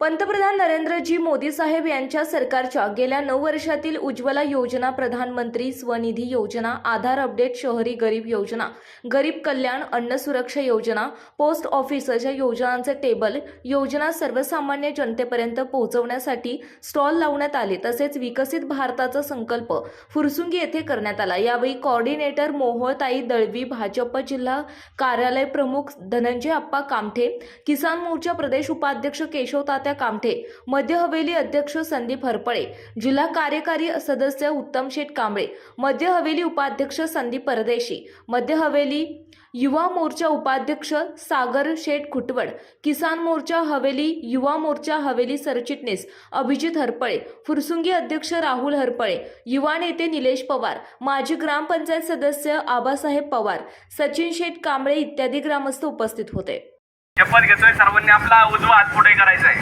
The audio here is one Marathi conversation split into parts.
पंतप्रधान नरेंद्रजी मोदी साहेब यांच्या सरकारच्या गेल्या नऊ वर्षातील उज्ज्वला योजना प्रधानमंत्री स्वनिधी योजना आधार अपडेट शहरी गरीब योजना गरीब कल्याण अन्न सुरक्षा योजना पोस्ट ऑफिसच्या योजनांचे टेबल योजना सर्वसामान्य जनतेपर्यंत पोहोचवण्यासाठी स्टॉल लावण्यात आले तसेच विकसित भारताचा संकल्प फुरसुंगी येथे करण्यात आला. यावेळी कॉर्डिनेटर मोहोळताई दळवी भाजप जिल्हा कार्यालय प्रमुख धनंजय अप्पा कामठे किसान मोर्चा प्रदेश उपाध्यक्ष केशव तात्या कामठे. मध्य हवेली अध्यक्ष संदीप हरपळे. जिल्हा कार्यकारी सदस्य उत्तम शेठ कांबळे. मध्य हवेली उपाध्यक्ष संदीप परदेशी. मध्य हवेली युवा मोर्चा उपाध्यक्ष सागर शेठ खुटवड. किसान मोर्चा हवेली युवा मोर्चा हवेली सरचिटणीस अभिजित हरपळे. फुरसुंगी अध्यक्ष राहुल हरपळे. युवा नेते निलेश पवार. माजी ग्रामपंचायत सदस्य आबासाहेब पवार. सचिन शेठ कांबळे इत्यादी ग्रामस्थ उपस्थित होते. शपथ घेतोय सर्वांनी आपला उजवा हात पुढे करायचा आहे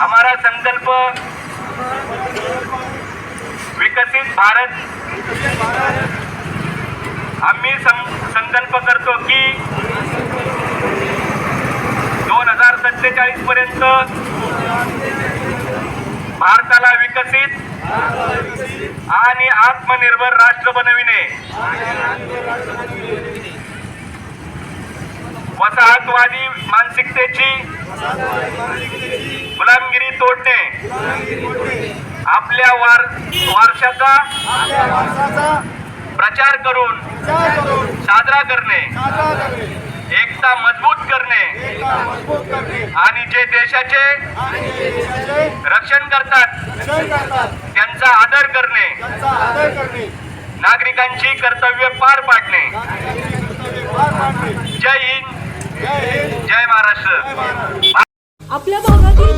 हमारा संकल्प विकसित भारत. आम्ही सं- संकल्प करतो की दोन हजार सत्तेचाळीस पर्यंत भारताला विकसित आणि आत्मनिर्भर राष्ट्र बनविणे. वसाहतवादी मानसिकतेची गुलामगिरी तोडणे. आपल्या वार वारशाचा प्रचार करून साजरा करणे. एकता मजबूत करणे. आणि जे देशाचे रक्षण करतात त्यांचा आदर करणे. नागरिकांची कर्तव्य पार पाडणे. जय हिंद. जय महाराष्ट्र. आपल्या भागातील